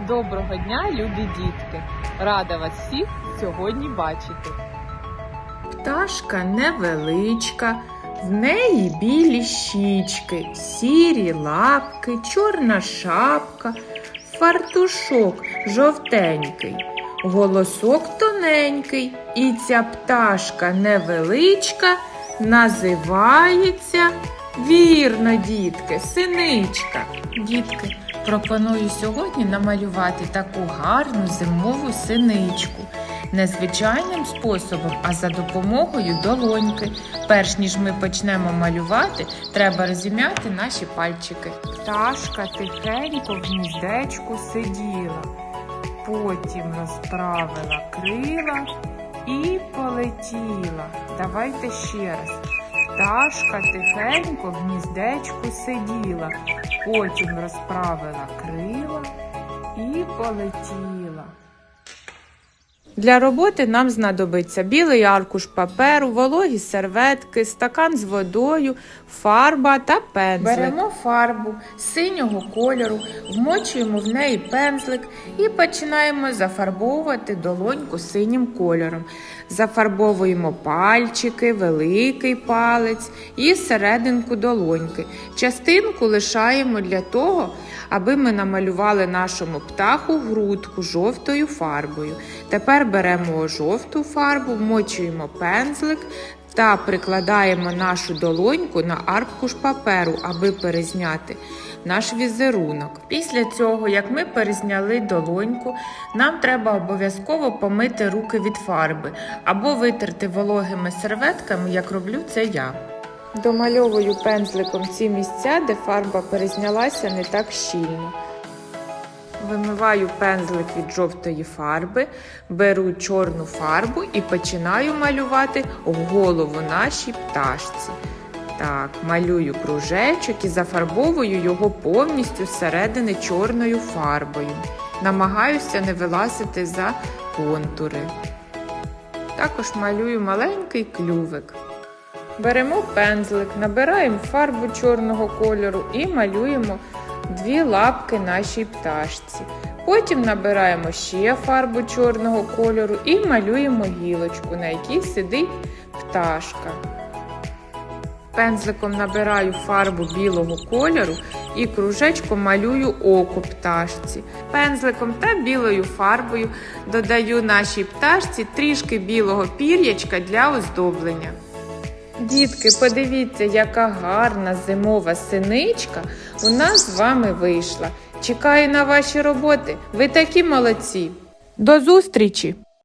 Доброго дня, любі дітки! Рада вас всіх сьогодні бачити. Пташка невеличка, в неї білі щічки, сірі лапки, чорна шапка, фартушок жовтенький, голосок тоненький, і ця пташка невеличка називається вірно, дітки, синичка. Дітки, пропоную сьогодні намалювати таку гарну зимову синичку. Не звичайним способом, а за допомогою долоньки. Перш ніж ми почнемо малювати, треба розім'яти наші пальчики. Пташка тихенько в гніздечку сиділа, потім розправила крила і полетіла. Давайте ще раз. Пташка тихенько в гніздечку сиділа, потім розправила крила і полетіла. Для роботи нам знадобиться білий аркуш паперу, вологі серветки, стакан з водою, фарба та пензлик. Беремо фарбу синього кольору, вмочуємо в неї пензлик і починаємо зафарбовувати долоньку синім кольором. Зафарбовуємо пальчики, великий палець і серединку долоньки. Частинку лишаємо для того, аби ми намалювали нашому птаху грудку жовтою фарбою. Тепер беремо жовту фарбу, вмочуємо пензлик та прикладаємо нашу долоньку на аркуш паперу, аби перезняти наш візерунок. Після цього, як ми перезняли долоньку, нам треба обов'язково помити руки від фарби або витерти вологими серветками, як роблю це я. Домальовую пензликом ці місця, де фарба перезнялася не так щільно. Вимиваю пензлик від жовтої фарби, беру чорну фарбу і починаю малювати голову нашій пташці. Так, малюю кружечок і зафарбовую його повністю зсередини чорною фарбою. Намагаюся не вилазити за контури. Також малюю маленький клювик. Беремо пензлик, набираємо фарбу чорного кольору і малюємо дві лапки нашій пташці. Потім набираємо ще фарбу чорного кольору і малюємо гілочку, на якій сидить пташка. Пензликом набираю фарбу білого кольору і кружечком малюю око пташці. Пензликом та білою фарбою додаю нашій пташці трішки білого пір'ячка для оздоблення. Дітки, подивіться, яка гарна зимова синичка у нас з вами вийшла. Чекаю на ваші роботи. Ви такі молодці. До зустрічі!